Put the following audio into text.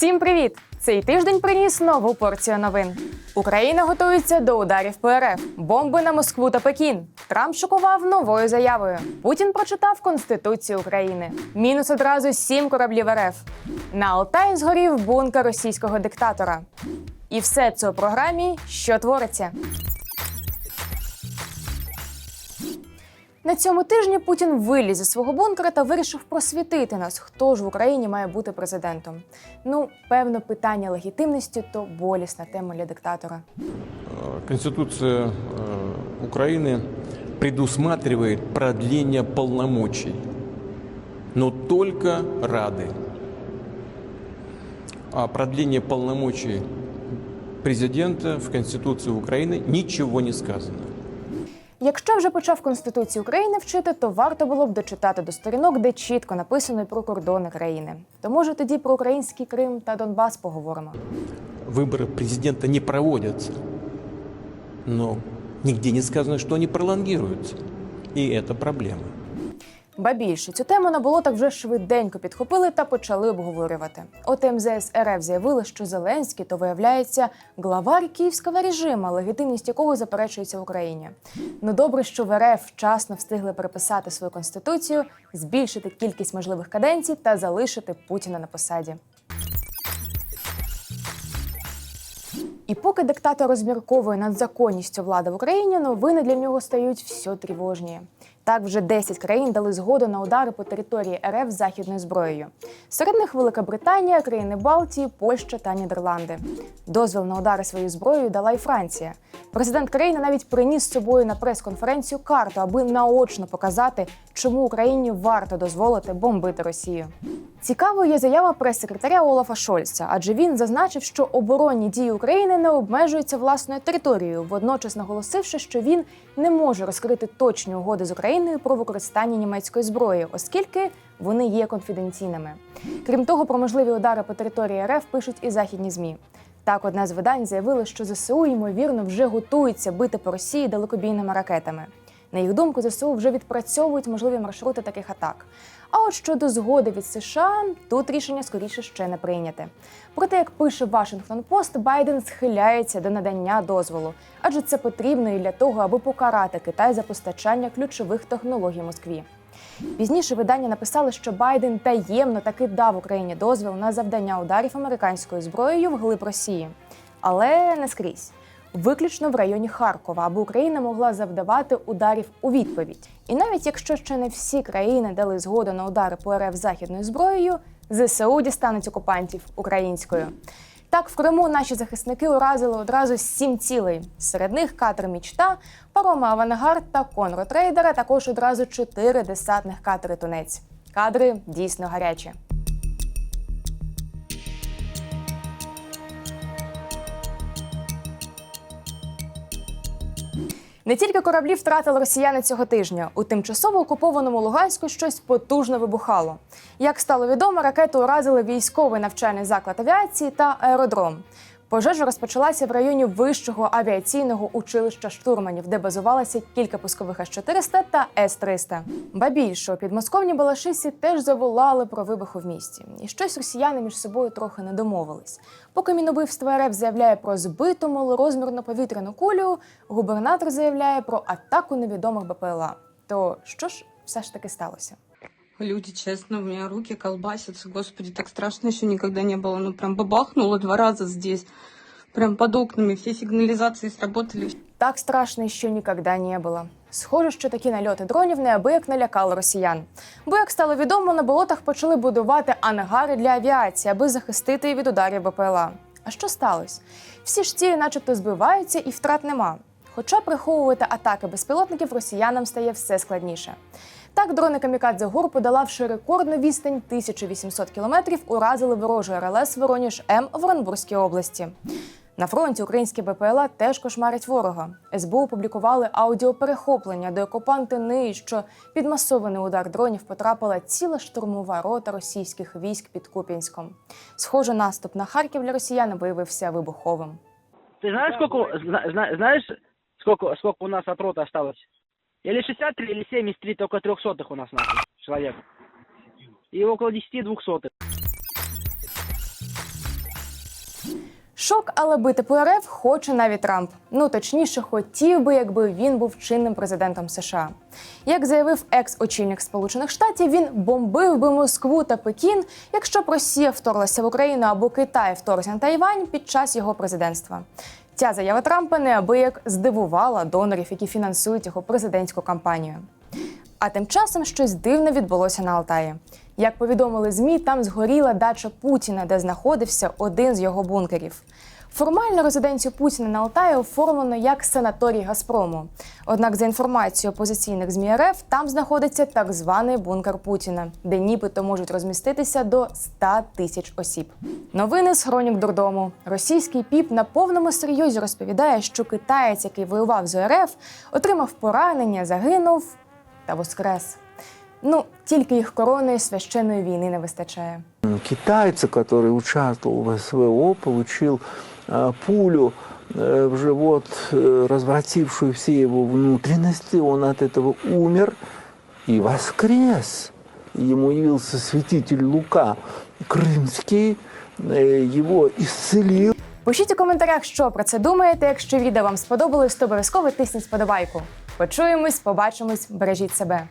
Всім привіт! Цей тиждень приніс нову порцію новин. Україна готується до ударів по РФ, бомби на Москву та Пекін. Трамп шокував новою заявою. Путін прочитав Конституцію України. Мінус одразу сім кораблів РФ. На Алтаї згорів бункер російського диктатора. І все це у програмі Що твориться. На цьому тижні Путін виліз зі свого бункера та вирішив просвітити нас, хто ж в Україні має бути президентом. Ну, певно, питання легітимності то болісна тема для диктатора. Конституция э, Украины предусматривает продление полномочий, но только Рады. А продление полномочий президента в Конституции Украины ничего не сказано. Якщо вже почав Конституцію України вчити, то варто було б дочитати до сторінок, де чітко написано про кордони країни. То може тоді про український Крим та Донбас поговоримо. Выборы президента не проводятся, но нигде не сказано, что они пролонгируются. И это проблема. Ба більше цю тему на болотах вже швиденько підхопили та почали обговорювати. От МЗС РФ заявили, що Зеленський то виявляється главар київського режиму, легітимність якого заперечується в Україні. Ну добре, що в РФ вчасно встигли переписати свою конституцію, збільшити кількість можливих каденцій та залишити Путіна на посаді. І поки диктатор розмірковує над законністю влади в Україні, новини для нього стають все тривожніє. Так, вже 10 країн дали згоду на удари по території РФ західною зброєю. Серед них Велика Британія, країни Балтії, Польща та Нідерланди. Дозвіл на удари своєю зброєю дала й Франція. Президент країни навіть приніс з собою на прес-конференцію карту, аби наочно показати, чому Україні варто дозволити бомбити Росію. Цікавою є заява прес-секретаря Олафа Шольца, адже він зазначив, що оборонні дії України не обмежуються власною територією, водночас наголосивши, що він не може розкрити точні угоди з Україною про використання німецької зброї, оскільки вони є конфіденційними. Крім того, про можливі удари по території РФ пишуть і західні змі. Так, одне з видань заявило, що ЗСУ ймовірно вже готується бити по Росії далекобійними ракетами. На їх думку, ЗСУ вже відпрацьовують можливі маршрути таких атак. А от щодо згоди від США, тут рішення скоріше ще не прийняте. Проте, як пише Вашингтон Пост, Байден схиляється до надання дозволу, адже це потрібно і для того, аби покарати Китай за постачання ключових технологій Москві. Пізніше видання написали, що Байден таємно таки дав Україні дозвіл на завдання ударів американською зброєю вглиб Росії, але не скрізь. Виключно в районі Харкова, аби Україна могла завдавати ударів у відповідь. І навіть якщо ще не всі країни дали згоду на удари по РФ західною зброєю, ЗСУ дістануть окупантів українською. Так, в Криму наші захисники уразили одразу сім цілей. Серед них катер Мічта, пароми Авангард та Конрод Рейдера, також одразу чотири десантних катери Тунець. Кадри дійсно гарячі. Не тільки кораблі втратили росіяни цього тижня. У тимчасово окупованому Луганську щось потужно вибухало. Як стало відомо, ракети уразили військовий навчальний заклад авіації та аеродром. Пожежа розпочалася в районі вищого авіаційного училища штурманів, де базувалося кілька пускових С-400 та С-300. Ба більше, підмосковні Балашисі теж заволали про вибухи в місті. І щось росіяни між собою трохи не домовились. Поки Мінобивство РФ заявляє про збиту малорозмірну повітряну кулю, губернатор заявляє про атаку невідомих БПЛА. То що ж все ж таки сталося? Люди, честно, у меня руки колбасятся. Господи, так страшно еще никогда не было. Ну, прям бабахнуло два раза здесь. Прям под окнами все сигнализации сработали. Так страшно ще ніколи не було. Схоже, що такі нальоти дронів неабияк налякали росіян. Бо, як стало відомо, на болотах почали будувати ангари для авіації, аби захистити її від ударів БПЛА. А що сталося? Всі ж цілі начебто збиваються і втрат нема. Хоча приховувати атаки безпілотників росіянам стає все складніше. Так, дрони Камікадзе ГУР, подолавши рекордну відстань 1800 кілометрів, уразили ворожий РЛС Воронеж М в Оренбурзькій області. На фронті українські БПЛА теж кошмарять ворога. СБУ опублікували аудіоперехоплення, де окупанти ниють, що під масований удар дронів потрапила ціла штурмова рота російських військ під Куп'янськом. Схоже, наступ на Харків для росіян виявився вибуховим. Ты знаешь, сколько, зна- зна- знаешь, сколько, сколько у нас от роты осталось? Или 63, или 73, только трехсотых у нас нахуй человек. И около 10 двухсотых. шок, але бити по РФ хоче навіть Трамп. Ну точніше, хотів би, якби він був чинним президентом США. Як заявив екс-очільник Сполучених Штатів, він бомбив би Москву та Пекін, якщо б Росія вторглася в Україну або Китай вторгся на Тайвань під час його президентства. Ця заява Трампа неабияк здивувала донорів, які фінансують його президентську кампанію. А тим часом щось дивне відбулося на Алтаї. Як повідомили ЗМІ, там згоріла дача Путіна, де знаходився один з його бункерів. Формально резиденцію Путіна на Алтаї оформлено як санаторій Газпрому. Однак, за інформацією опозиційних ЗМІ РФ, там знаходиться так званий бункер Путіна, де нібито можуть розміститися до 100 тисяч осіб. Новини з хронік дурдому. Російський піп на повному серйозі розповідає, що китаєць, який воював з РФ, отримав поранення, загинув та воскрес. Ну, тільки їх корони священної війни не вистачає. Китайца, который участвовал в СВО, получил пулю э, в живот, э, развратившую все его внутренности. Он от этого умер и воскрес. Ему явился святитель Лука Крымский, э, его исцелил. Пишіть у коментарях, що про це думаєте. Якщо відео вам сподобалось, то обов'язково тисніть сподобайку. Почуємось, побачимось, бережіть себе.